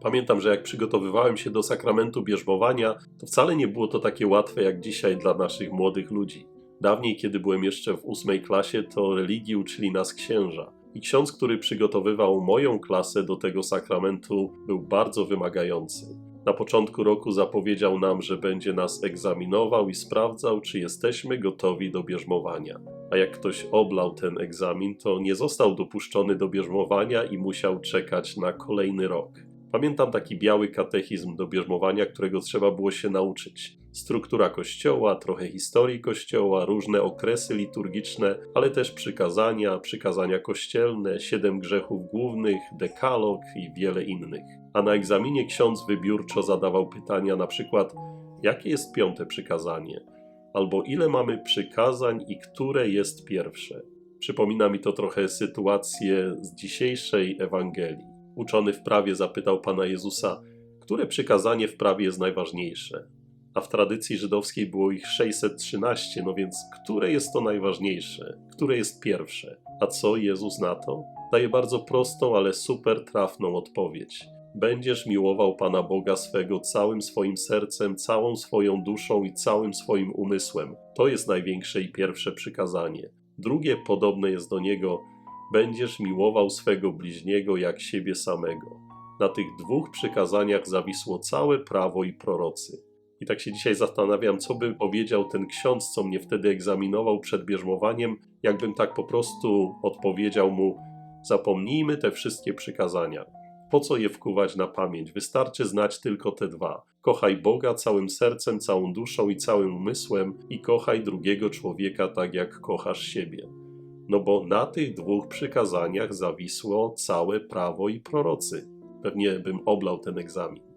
Pamiętam, że jak przygotowywałem się do sakramentu bierzmowania, to wcale nie było to takie łatwe jak dzisiaj dla naszych młodych ludzi. Dawniej, kiedy byłem jeszcze w ósmej klasie, to religii uczyli nas księża. I ksiądz, który przygotowywał moją klasę do tego sakramentu, był bardzo wymagający. Na początku roku zapowiedział nam, że będzie nas egzaminował i sprawdzał, czy jesteśmy gotowi do bierzmowania. A jak ktoś oblał ten egzamin, to nie został dopuszczony do bierzmowania i musiał czekać na kolejny rok. Pamiętam taki biały katechizm do bierzmowania, którego trzeba było się nauczyć. Struktura kościoła, trochę historii kościoła, różne okresy liturgiczne, ale też przykazania, przykazania kościelne, siedem grzechów głównych, dekalog i wiele innych. A na egzaminie ksiądz wybiórczo zadawał pytania na przykład jakie jest piąte przykazanie? Albo ile mamy przykazań i które jest pierwsze? Przypomina mi to trochę sytuację z dzisiejszej Ewangelii. Uczony w prawie zapytał Pana Jezusa, które przykazanie w prawie jest najważniejsze? A w tradycji żydowskiej było ich 613, no więc które jest to najważniejsze? Które jest pierwsze? A co Jezus na to? Daje bardzo prostą, ale super trafną odpowiedź. Będziesz miłował Pana Boga swego całym swoim sercem, całą swoją duszą i całym swoim umysłem. To jest największe i pierwsze przykazanie. Drugie podobne jest do niego: będziesz miłował swego bliźniego jak siebie samego. Na tych dwóch przykazaniach zawisło całe prawo i prorocy. I tak się dzisiaj zastanawiam, co by powiedział ten ksiądz, co mnie wtedy egzaminował przed bierzmowaniem, jakbym tak po prostu odpowiedział mu: Zapomnijmy te wszystkie przykazania. Po co je wkuwać na pamięć? Wystarczy znać tylko te dwa. Kochaj Boga całym sercem, całą duszą i całym umysłem, i kochaj drugiego człowieka tak, jak kochasz siebie. No bo na tych dwóch przykazaniach zawisło całe prawo i prorocy. Pewnie bym oblał ten egzamin.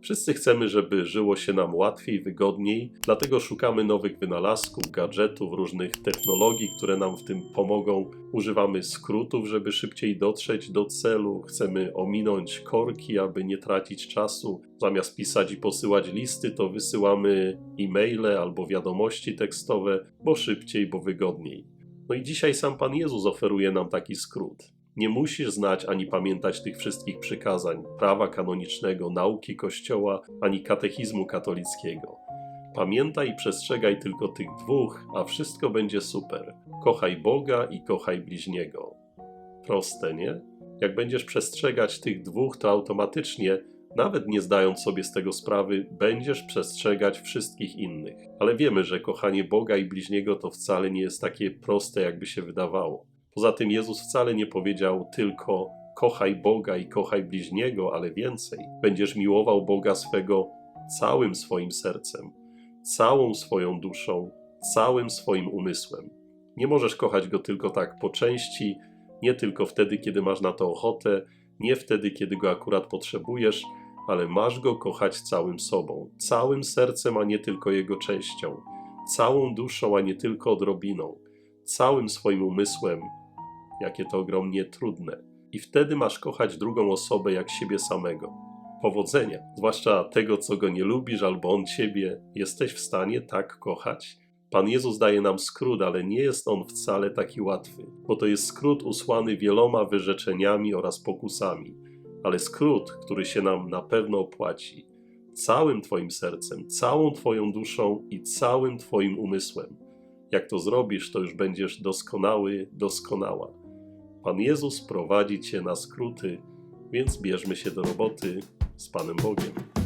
Wszyscy chcemy, żeby żyło się nam łatwiej, wygodniej, dlatego szukamy nowych wynalazków, gadżetów, różnych technologii, które nam w tym pomogą. Używamy skrótów, żeby szybciej dotrzeć do celu, chcemy ominąć korki, aby nie tracić czasu. Zamiast pisać i posyłać listy, to wysyłamy e-maile albo wiadomości tekstowe, bo szybciej, bo wygodniej. No i dzisiaj sam Pan Jezus oferuje nam taki skrót. Nie musisz znać ani pamiętać tych wszystkich przykazań, prawa kanonicznego, nauki Kościoła, ani katechizmu katolickiego. Pamiętaj i przestrzegaj tylko tych dwóch, a wszystko będzie super. Kochaj Boga i kochaj bliźniego. Proste, nie? Jak będziesz przestrzegać tych dwóch, to automatycznie, nawet nie zdając sobie z tego sprawy, będziesz przestrzegać wszystkich innych. Ale wiemy, że kochanie Boga i bliźniego to wcale nie jest takie proste, jakby się wydawało. Poza tym Jezus wcale nie powiedział tylko kochaj Boga i kochaj bliźniego, ale więcej. Będziesz miłował Boga swego całym swoim sercem, całą swoją duszą, całym swoim umysłem. Nie możesz kochać go tylko tak po części, nie tylko wtedy, kiedy masz na to ochotę, nie wtedy, kiedy go akurat potrzebujesz, ale masz go kochać całym sobą, całym sercem, a nie tylko jego częścią, całą duszą, a nie tylko odrobiną, całym swoim umysłem, jakie to ogromnie trudne. I wtedy masz kochać drugą osobę jak siebie samego. Powodzenia, zwłaszcza tego, co go nie lubisz, albo on ciebie, jesteś w stanie tak kochać? Pan Jezus daje nam skrót, ale nie jest on wcale taki łatwy, bo to jest skrót usłany wieloma wyrzeczeniami oraz pokusami, ale skrót, który się nam na pewno opłaci. Całym Twoim sercem, całą Twoją duszą i całym Twoim umysłem. Jak to zrobisz, to już będziesz doskonały, doskonała. Pan Jezus prowadzi Cię na skróty, więc bierzmy się do roboty z Panem Bogiem.